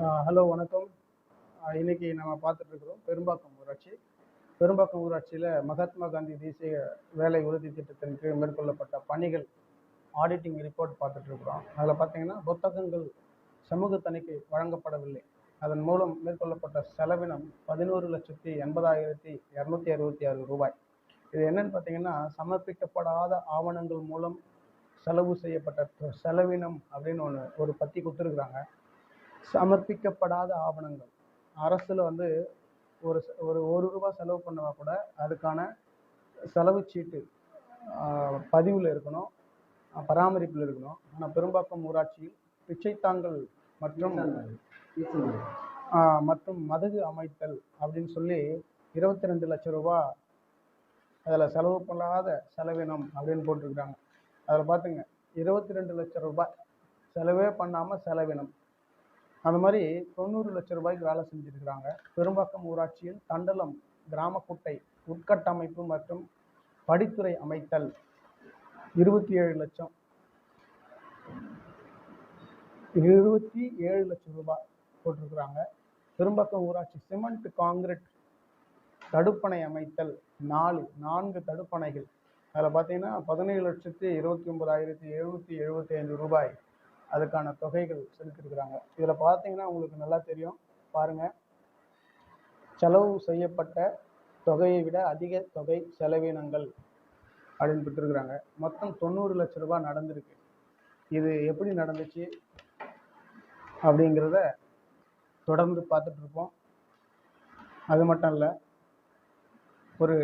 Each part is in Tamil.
ஹலோ வணக்கம். இன்னைக்கு நம்ம பார்த்துட்டு இருக்கிறோம் பெரும்பாக்கம் ஊராட்சி. பெரும்பாக்கம் ஊராட்சியில் மகாத்மா காந்தி தேசிய வேலை உறுதி திட்டத்தின் கீழ் மேற்கொள்ளப்பட்ட பணிகள் ஆடிட்டிங் ரிப்போர்ட் பார்த்துட்டு இருக்கிறோம் அதில் பார்த்தீங்கன்னா புத்தகங்கள் சமூக தணிக்கை வழங்கப்படவில்லை. அதன் மூலம் மேற்கொள்ளப்பட்ட செலவினம் பதினோரு லட்சத்தி எண்பதாயிரத்தி இரநூத்தி அறுபத்தி ஆறு ரூபாய். இது என்னன்னு பார்த்தீங்கன்னா சமர்ப்பிக்கப்படாத ஆவணங்கள் மூலம் செலவு செய்யப்பட்ட செலவினம் அப்படின்னு ஒன்று ஒரு பத்தி கொடுத்துருக்குறாங்க. சமர்ப்பிக்கப்படாத ஆவணங்கள். அரசில் வந்து ஒரு ஒரு ஒரு ரூபா செலவு பண்ணவா கூட அதுக்கான செலவு சீட்டு பதிவில் இருக்கணும் பராமரிப்பில் இருக்கணும். ஆனால் பெரும்பாக்கம் ஊராட்சியில் பிச்சைத்தாங்கல் மற்றும் மற்றும் மதகு அமைத்தல் அப்படின்னு சொல்லி இருபத்தி ரெண்டு லட்சம் ரூபா அதில் செலவு பண்ணாத செலவினம் அப்படின்னு போட்டிருக்கிறாங்க அதில் பார்த்துங்க இருபத்தி ரெண்டு லட்சம் ரூபாய் செலவே பண்ணாமல் செலவினம். அந்த மாதிரி தொண்ணூறு லட்சம் ரூபாய்க்கு வேலை செஞ்சுருக்கிறாங்க. பெரும்பாக்கம் ஊராட்சியில் தண்டலம் கிராமக்குட்டை உட்கட்டமைப்பு மற்றும் படித்துறை அமைத்தல் இருபத்தி ஏழு லட்சம். இருபத்தி ஏழு லட்சம் ரூபாய் போட்டிருக்கிறாங்க. பெரும்பாக்கம் ஊராட்சி சிமெண்ட் காங்கிரீட் தடுப்பணை அமைத்தல் நாலு நான்கு தடுப்பணைகள். அதில் பார்த்தீங்கன்னா பதினேழு லட்சத்தி இருபத்தி ஒன்பதாயிரத்தி எழுநூற்றி எழுபத்தி ஐந்து ரூபாய். அதுக்கான தொகைகள் செலுத்திருக்கிறாங்க. இதில் பார்த்தீங்கன்னா உங்களுக்கு நல்லா தெரியும். பாருங்க. செலவு செய்யப்பட்ட தொகையை விட அதிக தொகை செலவினங்கள் அப்படின்னு கொடுத்துருக்குறாங்க மொத்தம் தொண்ணூறு லட்ச ரூபாய் நடந்திருக்கு. இது எப்படி நடந்துச்சு அப்படிங்கிறத தொடர்ந்து பார்த்துட்ருப்போம் அது மட்டும் இல்லை ஒரு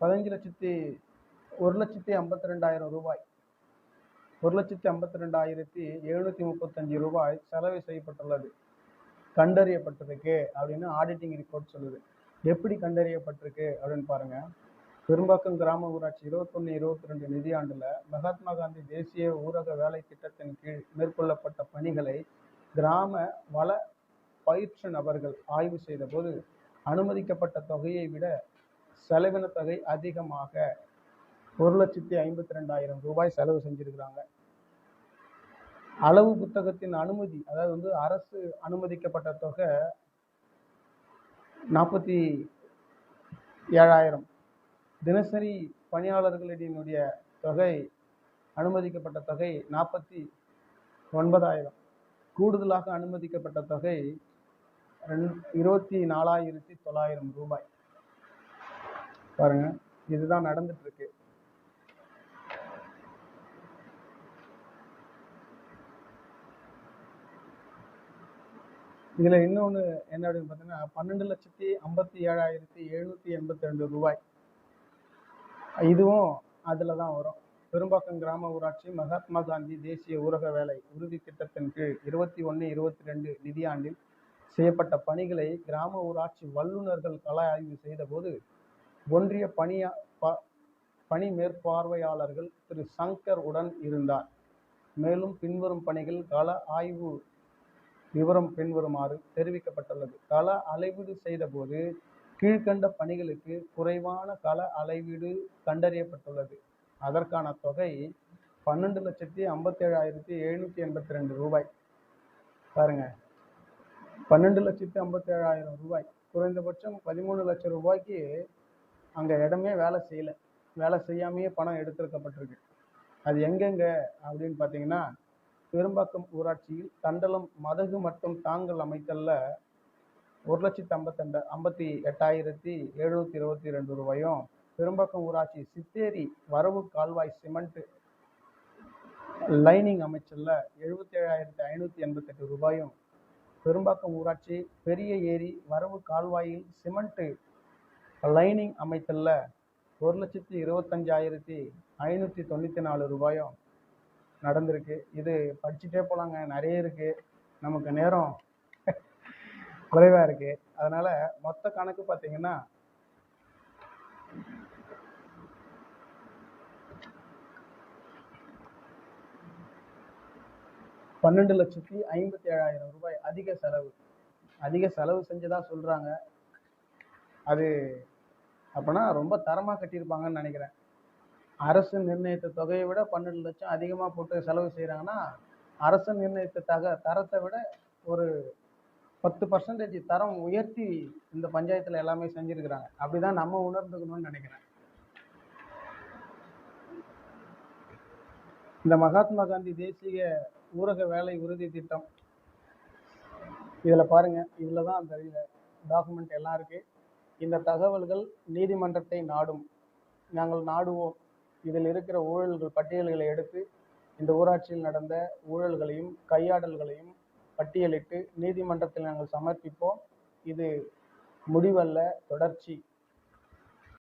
பதினஞ்சு லட்சத்தி ஒரு லட்சத்தி ஐம்பத்தி ரெண்டாயிரம் ரூபாய் ஒரு லட்சத்தி ஐம்பத்தி ரெண்டாயிரத்தி எழுநூற்றி முப்பத்தஞ்சு ரூபாய் செலவு செய்யப்பட்டுள்ளது. கண்டறியப்பட்டிருக்கு அப்படின்னு ஆடிட்டிங் ரிப்போர்ட் சொல்லுது. எப்படி கண்டறியப்பட்டிருக்கு அப்படின்னு பாருங்க. பெரும்பாக்கம் கிராம ஊராட்சி இருபத்தொன்னு இருபத்தி ரெண்டு நிதியாண்டில் மகாத்மா காந்தி தேசிய ஊரக வேலை திட்டத்தின் கீழ் மேற்கொள்ளப்பட்ட பணிகளை கிராம வள பயிற்சி நபர்கள் ஆய்வு செய்தபோது அனுமதிக்கப்பட்ட தொகையை விட செலவின தொகை அதிகமாக ஒரு லட்சத்தி ஐம்பத்தி ரெண்டாயிரம் ரூபாய் செலவு செஞ்சிருக்கிறாங்க. அளவு புத்தகத்தின் அனுமதி அதாவது வந்து அரசு அனுமதிக்கப்பட்ட தொகை நாற்பத்தி ஏழாயிரம். தினசரி பணியாளர்களினுடைய தொகை அனுமதிக்கப்பட்ட தொகை நாற்பத்தி ஒன்பதாயிரம். கூடுதலாக அனுமதிக்கப்பட்ட தொகை ரெண் இருபத்தி நாலாயிரத்தி தொள்ளாயிரம் ரூபாய். பாருங்க இதுதான் நடந்துட்டு இதுல இன்னொன்னு என்ன அப்படின்னு பார்த்தீங்கன்னா பன்னெண்டு லட்சத்தி ஐம்பத்தி ஏழாயிரத்தி எழுநூத்தி எண்பத்தி ரெண்டு ரூபாய். இதுவும் அதில் தான் வரும். பெரும்பாக்கம் கிராம ஊராட்சி மகாத்மா காந்தி தேசிய ஊரக வேலை உறுதி திட்டத்தின் கீழ் இருபத்தி ஒன்று இருபத்தி ரெண்டு நிதியாண்டில் செய்யப்பட்ட பணிகளை கிராம ஊராட்சி வல்லுநர்கள் கள ஆய்வு செய்தபோது ஒன்றிய பணியா ப- பணி மேற்பார்வையாளர்கள் திரு சங்கர் உடன் இருந்தார். மேலும் பின்வரும் பணிகள் கள ஆய்வு விவரம் பின்வருமாறு தெரிவிக்கப்பட்டுள்ளது. கள அளவீடு செய்தபோது கீழ்க்கண்ட பணிகளுக்கு குறைவான கள அளவீடு கண்டறியப்பட்டுள்ளது. அதற்கான தொகை பன்னெண்டு லட்சத்தி ஐம்பத்தேழாயிரத்தி எழுநூற்றி எண்பத்தி ரெண்டு ரூபாய். பாருங்க. பன்னெண்டு லட்சத்தி ஐம்பத்தேழாயிரம் ரூபாய். குறைந்தபட்சம் பதிமூணு லட்சம் ரூபாய்க்கு அங்கே இடமே வேலை செய்யலை. வேலை செய்யாமையே பணம் எடுத்திருக்கப்பட்டிருக்கு. அது எங்கெங்க அப்படின்னு பார்த்தீங்கன்னா பெரும்பாக்கம் ஊராட்சியில் தண்டலம் மதகு மற்றும் தாங்கல் அமைத்தல்ல. ஒரு லட்சத்தி ஐம்பத்தெண்டு ஐம்பத்தி எட்டாயிரத்தி எழுநூற்றி இருபத்தி ரெண்டு ரூபாயும் பெரும்பாக்கம் ஊராட்சி சித்தேரி வரவு கால்வாய் சிமெண்ட் லைனிங் அமைச்சல்ல எழுபத்தி ஏழாயிரத்தி ஐநூற்றி எண்பத்தெட்டு ரூபாயும் பெரும்பாக்கம் ஊராட்சி பெரிய ஏரி வரவு கால்வாயில் சிமெண்ட் லைனிங் அமைத்தல்ல ஒரு லட்சத்தி இருபத்தஞ்சாயிரத்தி ஐநூற்றி தொண்ணூற்றி நாலு ரூபாயும் நடந்திருக்கு. இது படிச்சுட்டே போலாங்க. நிறைய இருக்கு. நமக்கு நேரம் குறைவா இருக்கு. அதனால மொத்த கணக்கு பார்த்தீங்கன்னா பன்னெண்டு லட்சத்தி ஐம்பத்தி ஏழாயிரம் ரூபாய் அதிக செலவு. அதிக செலவு செஞ்சதா சொல்றாங்க. அது அப்பனா ரொம்ப தரமா கட்டியிருப்பாங்கன்னு நினைக்கிறேன். அரசு நிர்ணயித்த தொகையை விட பன்னெண்டு லட்சம் அதிகமாக போட்டு செலவு செய்கிறாங்கன்னா அரசு நிர்ணயித்த தக தரத்தை விட ஒரு பத்து பர்சன்டேஜ் தரம் உயர்த்தி இந்த பஞ்சாயத்தில் எல்லாமே செஞ்சுருக்கிறாங்க. அப்படிதான் நம்ம உணர்ந்துக்கணும்னு நினைக்கிறேன். இந்த மகாத்மா காந்தி தேசிய ஊரக வேலை உறுதி திட்டம். இதில் பாருங்கள் இதில் தான் அந்த டாக்குமெண்ட் எல்லாம் இருக்குது இந்த தகவல்கள் நீதிமன்றத்தை நாடும். நாங்கள் நாடுவோம். இதில் இருக்கிற ஊழல்கள் பட்டியல்களை எடுத்து இந்த ஊராட்சியில் நடந்த ஊழல்களையும் கையாடல்களையும் பட்டியலிட்டு நீதிமன்றத்தில் நாங்கள் சமர்ப்பிப்போம். இது முடிவல்ல தொடர்ச்சி.